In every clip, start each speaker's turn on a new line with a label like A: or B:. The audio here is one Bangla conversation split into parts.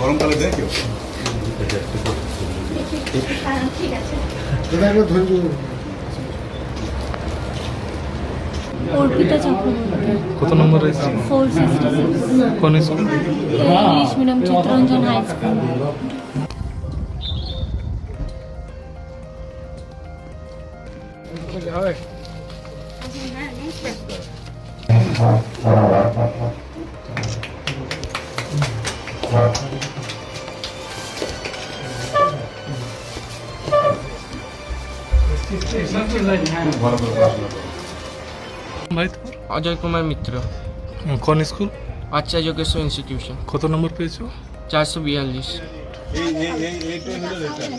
A: গরমকালে দেয় কেউ?
B: ঠিক আছে অর্পিতা চক্রবর্তী।
C: কত নম্বর এসেছি
B: ফোর সিক্সটি
C: কোন school?
B: English medium Chittaranjan high school.
A: ভালো
D: অজয় কুমার মিত্র
C: তোমার? কোন স্কুল
D: আচ্ছা যোগেশ্বর ইনস্টিটিউশন
C: কত নম্বর পেয়েছ
D: চারশো বিয়াল্লিশ
A: এই এই এই এইটাই হলো রেজাল্ট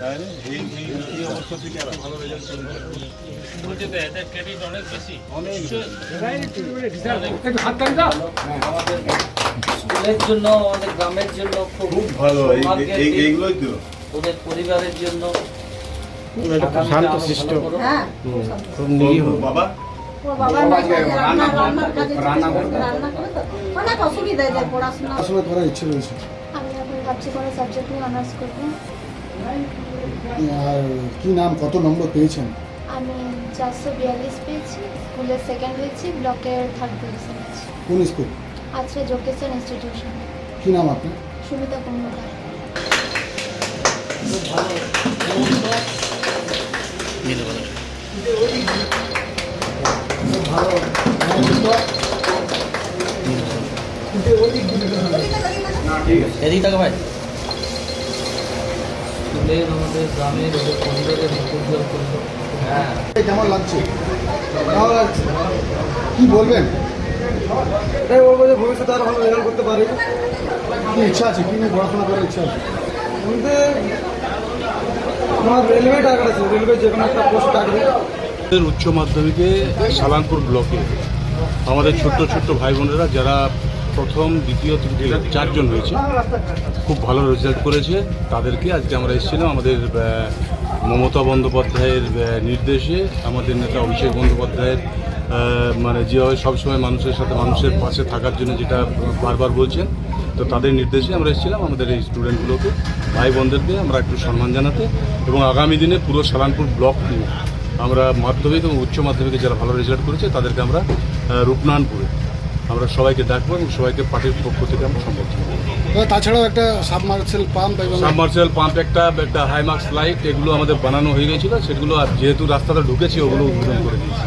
A: তাই না? এই এই এই অবস্থা থেকে এত ভালো রেজাল্ট
E: স্কুলের জন্য আমাদের গ্রামের জন্য খুব
A: ভালো এই। এইগুলোই তো।
E: ওদের পরিবারের জন্য
F: শান্ত শিষ্ট
G: হ্যাঁ।
F: খুব নিরীহ।
A: বাবা?
G: রান্না রান্না অনেক অসুবিধা যায় পড়াশোনা।
F: পড়াশোনা করার ইচ্ছে রয়েছে।
B: আমি এখন ভাবছি কোনো সাবজেক্ট নিয়ে অনার্স করব।
F: আর কি নাম কত নম্বর পেয়েছেন?
B: আমি চারশো বিয়াল্লিশ পেয়েছি স্কুলের সেকেন্ড হয়েছি ব্লকের থার্ড পজিশন আছি
F: কোন স্কুল
B: আছে যোগেশ্বর ইনস্টিটিউশন
F: কি নাম আপনার?
B: সুমিতা কুম্ভকার
E: এদিকে ভাই। আমাদের গ্রামের ওদের পরিবারের উজ্জ্বল করল হ্যাঁ।
F: কেমন লাগছে? ভালো লাগছে? কি বলবেন?
H: এটাই বলব যে ভবিষ্যতে আরও ভালো রেজাল্ট করতে পারি।
F: কি ইচ্ছা আছে? কি নিয়ে পড়াশোনা করার ইচ্ছা আছে?
H: বলতে আমার রেলওয়ে টার্গেট আছে। রেলওয়ে যে কোনো একটা পোস্ট টার্গেট
I: উচ্চ মাধ্যমিকে সালানপুর ব্লকে আমাদের ছোট্ট ছোট্ট ভাই বোনেরা যারা প্রথম, দ্বিতীয়, তৃতীয় চারজন হয়েছে। খুব ভালো রেজাল্ট করেছে। তাদেরকে আজকে আমরা এসেছিলাম আমাদের মমতা বন্দ্যোপাধ্যায়ের নির্দেশে। আমাদের নেতা অভিষেক বন্দ্যোপাধ্যায়ের মানে যেভাবে সবসময় মানুষের সাথে, মানুষের পাশে থাকার জন্য যেটা বারবার বলছেন, তো তাদের নির্দেশে আমরা এসেছিলাম আমাদের এই স্টুডেন্টগুলোকে ভাই বোনদেরকে আমরা একটু সম্মান জানাতে। এবং আগামী দিনে পুরো সালানপুর ব্লক নিয়ে আমরা মাধ্যমিক এবং উচ্চ মাধ্যমিকে যারা ভালো রেজাল্ট করেছে, তাদেরকে আমরা রূপনারায়ণপুরে আমরা সবাইকে ডাকবো এবং সবাইকে পার্টির পক্ষ থেকে আমরা সমর্থন করব।
F: তাছাড়াও একটা সাবমার্সেল পাম্প
I: সাবমার্সেল পাম্প একটা একটা হাইমার্কস লাইট এগুলো আমাদের বানানো হয়ে গেছিল। সেগুলো আর যেহেতু রাস্তাটা ঢুকেছে ওগুলো উদ্বোধন করে দিয়েছি।